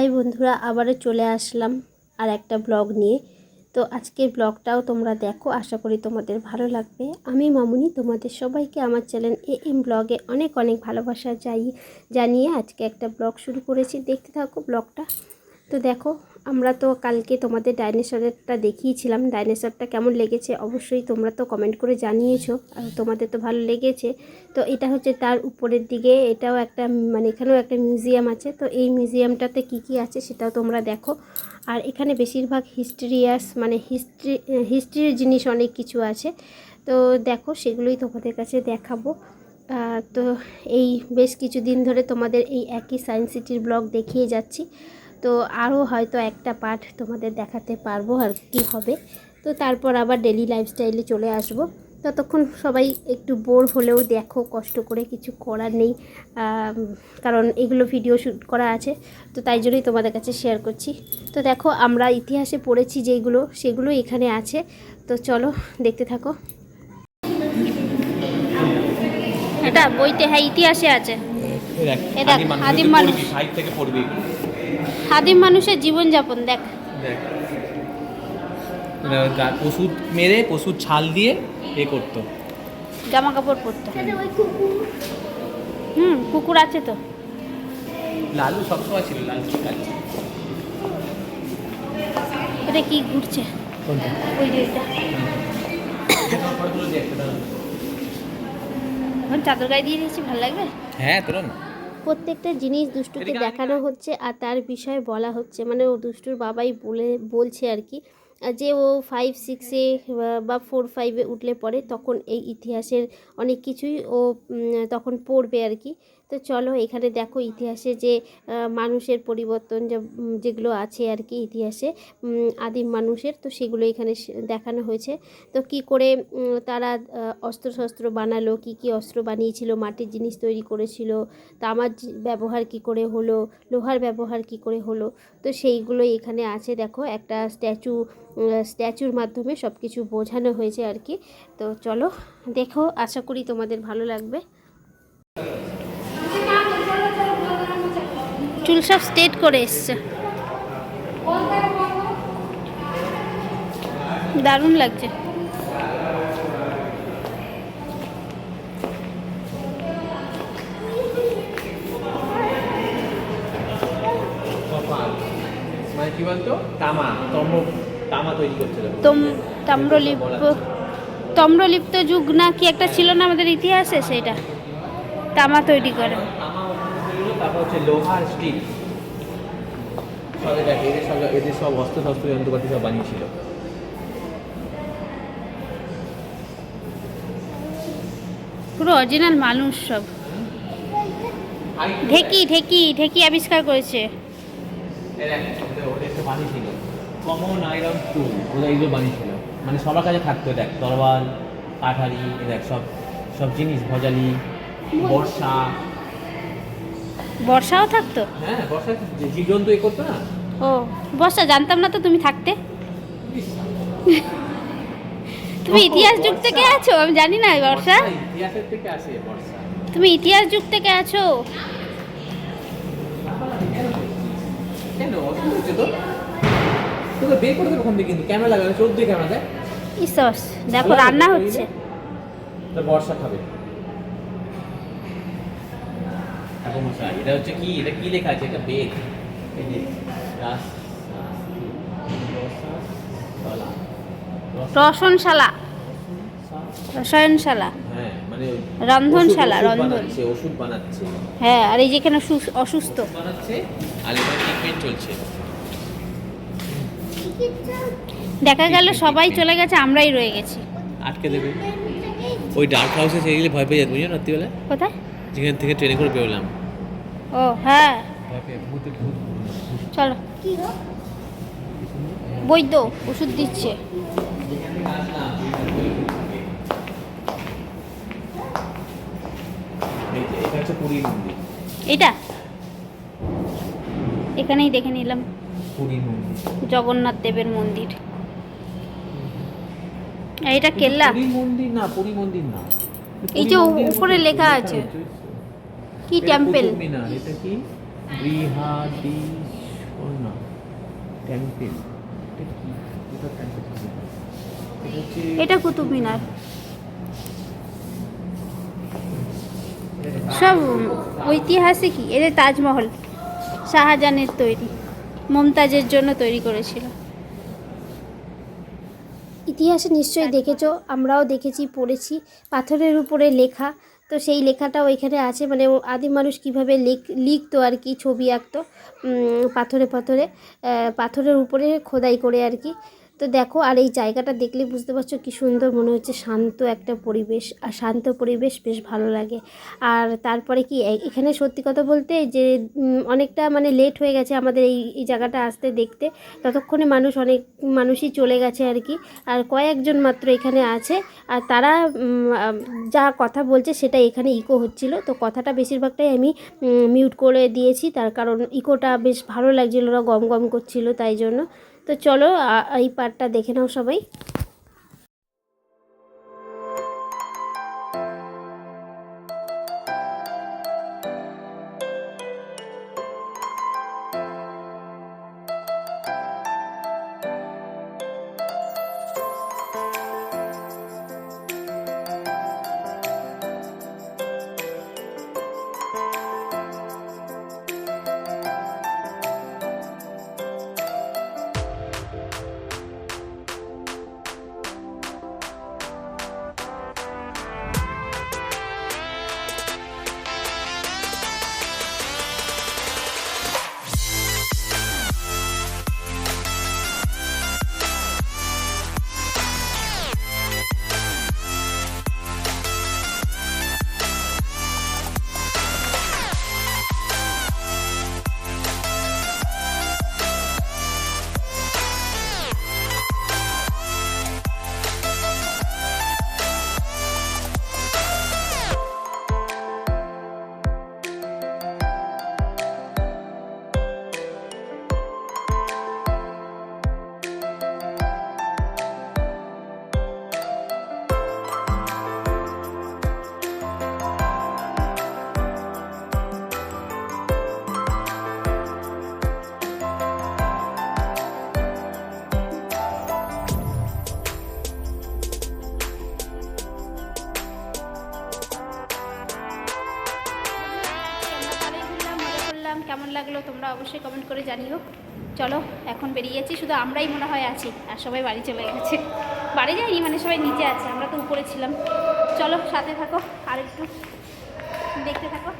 High বন্ধুরা, আবারও চলে আসলাম আর একটা ব্লগ নিয়ে। তো আজকের ব্লগটাও তোমরা দেখো, আশা করি তোমাদের ভালো লাগবে। আমি মামুনি, তোমাদের সবাইকে আমার চ্যানেল এ এম ব্লগে অনেক অনেক ভালোবাসা চাই জানিয়ে আজকে একটা ব্লগ শুরু করেছি। দেখতে থাকো ব্লগটা তো দেখো আমরা তো কালকে তোমাদের ডাইনোসরেরটা দেখিয়েছিলাম। ডাইনোসরটা কেমন লেগেছে অবশ্যই তোমরা তো কমেন্ট করে জানিয়েছো। আর তোমাদের তো ভালো লেগেছে। তো এটা হচ্ছে তার উপরের দিকে। এটাও একটা মানে এখানেও একটা মিউজিয়াম আছে। তো এই মিউজিয়ামটাতে কি কি আছে সেটাও তোমরা দেখো। আর এখানে বেশিরভাগ হিস্ট্রিয়াস মানে হিস্ট্রি হিস্ট্রির জিনিস অনেক কিছু আছে। তো দেখো সেগুলোই তোমাদের কাছে দেখাবো। তো এই বেশ কিছুদিন ধরে তোমাদের এই একই সায়েন্স সিটির ব্লগ দেখিয়ে যাচ্ছি। তো আরও হয়তো একটা পার্ট তোমাদের দেখাতে পারব আর কি হবে। তো তারপর আবার ডেলি লাইফস্টাইলে চলে আসব। ততক্ষণ সবাই একটু বোর হলেও দেখো কষ্ট করে কিছু করার নেই। কারণ এগুলো ভিডিও শ্যুট করা আছে। তো তাই জন্যই তোমাদের কাছে শেয়ার করছি। তো দেখো আমরা ইতিহাসে পড়েছি যেগুলো সেগুলো এখানে আছে। তো চলো দেখতে থাকো। এটা বইতে হ্যাঁ ইতিহাসে আছে। আদিম মানুষ। থেকে পড়বি। আদিম মানুষের জীবনযাপন দেখ। পশু মেরে পশুর ছাল দিয়ে এ করতো। জামা কাপড় পরতো। হুম কুকুর আছে তো। লালু সবসময় ছিল লালু এটা কি ঘুরছে? ওই যে এটা। চাদর গায়ে দিয়ে দিয়েছি ভালো লাগবে? হ্যাঁ তোর না। প্রত্যেকটা জিনিস দুষ্টুকে দেখানো হচ্ছে আর তার বিষয়ে বলা হচ্ছে। মানে ও দুষ্টুর বাবাই বলে বলছে আর কি আর যে ও ফাইভ সিক্সে বা ফোর ফাইভে উঠলে পরে তখন এই ইতিহাসের অনেক কিছুই ও তখন পড়বে আর কি। তো চলো এখানে দেখো ইতিহাসে যে মানুষের পরিবর্তন যেগুলো আছে আর কি ইতিহাসে আদিম মানুষের তো সেগুলো এখানে দেখানো হয়েছে। তো কি করে তারা আহ, অস্ত্র শস্ত্র বানালো কি কি অস্ত্র বানিয়েছিল মাটির জিনিস তৈরি করেছিল তামার ব্যবহার কি করে হলো লোহার ব্যবহার কি করে হলো তো সেইগুলো এখানে আছে। দেখো একটা স্ট্যাচু স্ট্যাচুর মাধ্যমে সব কিছু বোঝানো হয়েছে আর কি। তো চলো দেখো আশা করি তোমাদের ভালো লাগবে। চুল সব স্ট্রেট করে এসছে। দারুণ লাগছে। মানে কি বলতো? তামা তম্র তামা তৈরি করছিল। তাম্রলিপ্ত তাম্রলিপ্ত যুগ না কি একটা ছিল না আমাদের ইতিহাসে সেটা তামা তৈরি করে। তারপর হচ্ছে লোহার স্টিল। সব দেখ এদের সব এদের সব অস্ত্র শস্ত্র যন্ত্রপাতি সব বানিয়েছিল। পুরো অরিজিনাল মানুষ সব। ঢেকি ঢেকি ঢেকি আবিষ্কার করেছে। বানিয়েছিল কমন আয়রন টু ওরা এগুলো বানিয়েছিল। মানে সবার কাছে থাকতো দেখ তরোয়াল কাঠারি দেখ সব সব জিনিস ভজালি বর্ষা। বর্ষাও থাকতো? হ্যাঁ বর্ষা যে জীবজন্তু এ করতো না? ও বর্ষা জানতাম না তো তুমি থাকতে। তুমি ইতিহাস যুগ থেকে আছো? আমি জানি না বর্ষা। ইতিহাসের থেকে আসে বর্ষা। তুমি ইতিহাস যুগ থেকে আছো। কেন? অসুবিধা হচ্ছে তো। তোকে বের করে দেবো ওখান কিন্তু। ক্যামেরা লাগাবে চোদ্দ ক্যামেরা দেখ ইসস দেখো রান্না হচ্ছে। তো বর্ষা খাবে। এটা হচ্ছে কি এটা কি লেখা আছে এটা বেদ এই যে রাস রসনশালা। রসায়নশালা হ্যাঁ মানে রন্ধনশালা, রন্ধন। ওষুধ বানাচ্ছে। হ্যাঁ আর এই যেখানে অসুস্থ। বানাচ্ছে আর এবার ট্রিটমেন্ট চলছে। দেখা গেল সবাই চলে গেছে আমরাই রয়ে গেছি। আটকে দেবে। ওই ডার্ক হাউসে সেই গেলে ভয় পেয়ে যাবে বুঝছ রাত্রিবেলা কোথায়? যেখান থেকে ট্রেনে করে বেরোলাম। ও হ্যাঁ। চলো। বৈদ্য ওষুধ দিচ্ছে। এটা? এখানেই দেখে নিলাম। জগন্নাথ দেবের মন্দির। এটা কেল্লা? মন্দির না পুরী মন্দির না। এই যে উপরে লেখা আছে। কি টেম্পল মিনার এটা কি? বৃহাদীশ্বর ওর না টেম্পেল এটা কি? এটা টেম্পেল এটা কুতুব মিনার সব ঐতিহাসিকই এটা তাজমহল শাহজাহানের তৈরি মমতাজের জন্য তৈরি করেছিল। ইতিহাসে নিশ্চয়ই দেখেছ আমরাও দেখেছি পড়েছি। পাথরের উপরে লেখা তো সেই লেখাটাও এখানে আছে মানে আদিম মানুষ কীভাবে লেখ, লিখতো আর কি, ছবি আঁকতো পাথরে পাথরে পাথরের উপরে খোদাই করে আর কি। তো দেখো, আর এই জায়গাটা দেখলে বুঝতে পারছ কি সুন্দর মনে হচ্ছে, শান্ত একটা পরিবেশ, আর শান্ত পরিবেশ বেশ ভালো লাগে। আর তারপরে কি এখানে সত্যি কথা বলতে যে অনেকটা মানে লেট হয়ে গেছে আমাদের এই এই জায়গাটা আসতে দেখতে। ততক্ষণে মানুষ অনেক, মানুষই চলে গেছে আর কি। আর কয়েকজন মাত্র এখানে আছে, আর তারা যা কথা বলছে সেটা এখানে ইকো হচ্ছিল। তো কথাটা বেশিরভাগটাই আমি মিউট করে দিয়েছি। তার কারণ ইকোটা বেশ ভালো লাগছিল, ওরা গম গম করছিল, তাই জন্য। তো চলো এই পার্টটা দেখে নাও সবাই। অবশ্যই কমেন্ট করে জানিও। চলো, এখন বেরিয়েছি, শুধু আমরাই মনে হয় আছি, আর সবাই বাড়ি চলে গেছে। বাড়ি যায়নি মানে সবাই নিচে আছে, আমরা তো উপরে ছিলাম। চলো, সাথে থাকো, আর একটু দেখতে থাকো।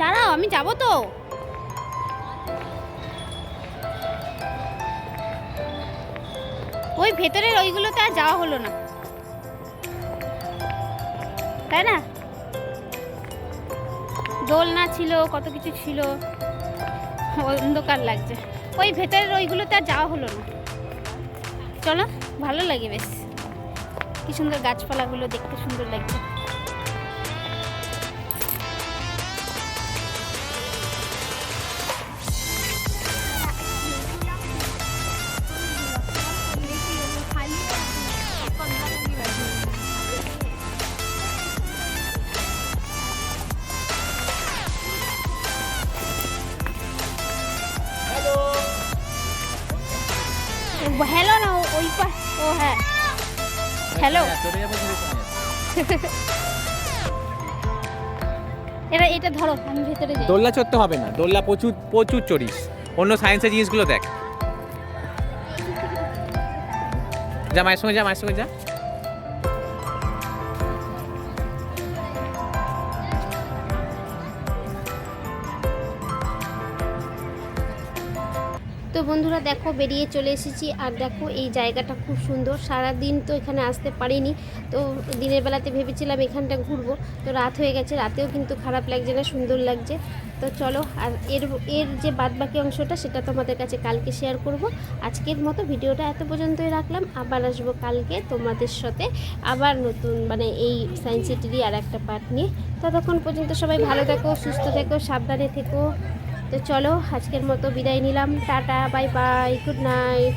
দাঁড়াও, আমি যাব তো। ওই ভেতরের ওইগুলোতে আর যাওয়া হলো না। তাই না? দোলনা ছিল, কত কিছু ছিল। অন্ধকার লাগছে। ওই ভেতরের ওইগুলোতে আর যাওয়া হলো না। চলো, ভালো লাগে বেশ। কি সুন্দর গাছপালাগুলো দেখতে সুন্দর লাগছে। হ্যালো না ওই পাশ ও হ্যাঁ। হ্যালো এরা। এটা ধরো আমি ভেতরে যাই। দোল্লা চড়তে হবে না দোলনা প্রচুর প্রচুর চড়িস। অন্য সায়েন্সের জিনিসগুলো দেখ। যা মায়ের সঙ্গে যা মায়ের সঙ্গে যা। বন্ধুরা দেখো, বেরিয়ে চলে এসেছি। আর দেখো, এই জায়গাটা খুব সুন্দর। সারা দিন তো এখানে আসতে পারিনি। তো দিনের বেলাতে ভেবেছিলাম এখানটা ঘুরবো। তো রাত হয়ে গেছে। রাতেও কিন্তু খারাপ লাগছে না, সুন্দর লাগছে। তো চলো, আর এর এর যে বাদবাকি অংশটা, সেটা তোমাদের কাছে কালকে শেয়ার করব। আজকের মতো ভিডিওটা এত পর্যন্তই রাখলাম। আবার আসব কালকে তোমাদের সাথে আবার নতুন মানে এই সায়েন্স সিটিরই আর একটা পার্ট নিয়ে। ততক্ষণ পর্যন্ত সবাই ভালো থেকো, সুস্থ থেকো, সাবধানে থেকো। তো চলো আজকের মতো বিদায় নিলাম। Tata bye bye good night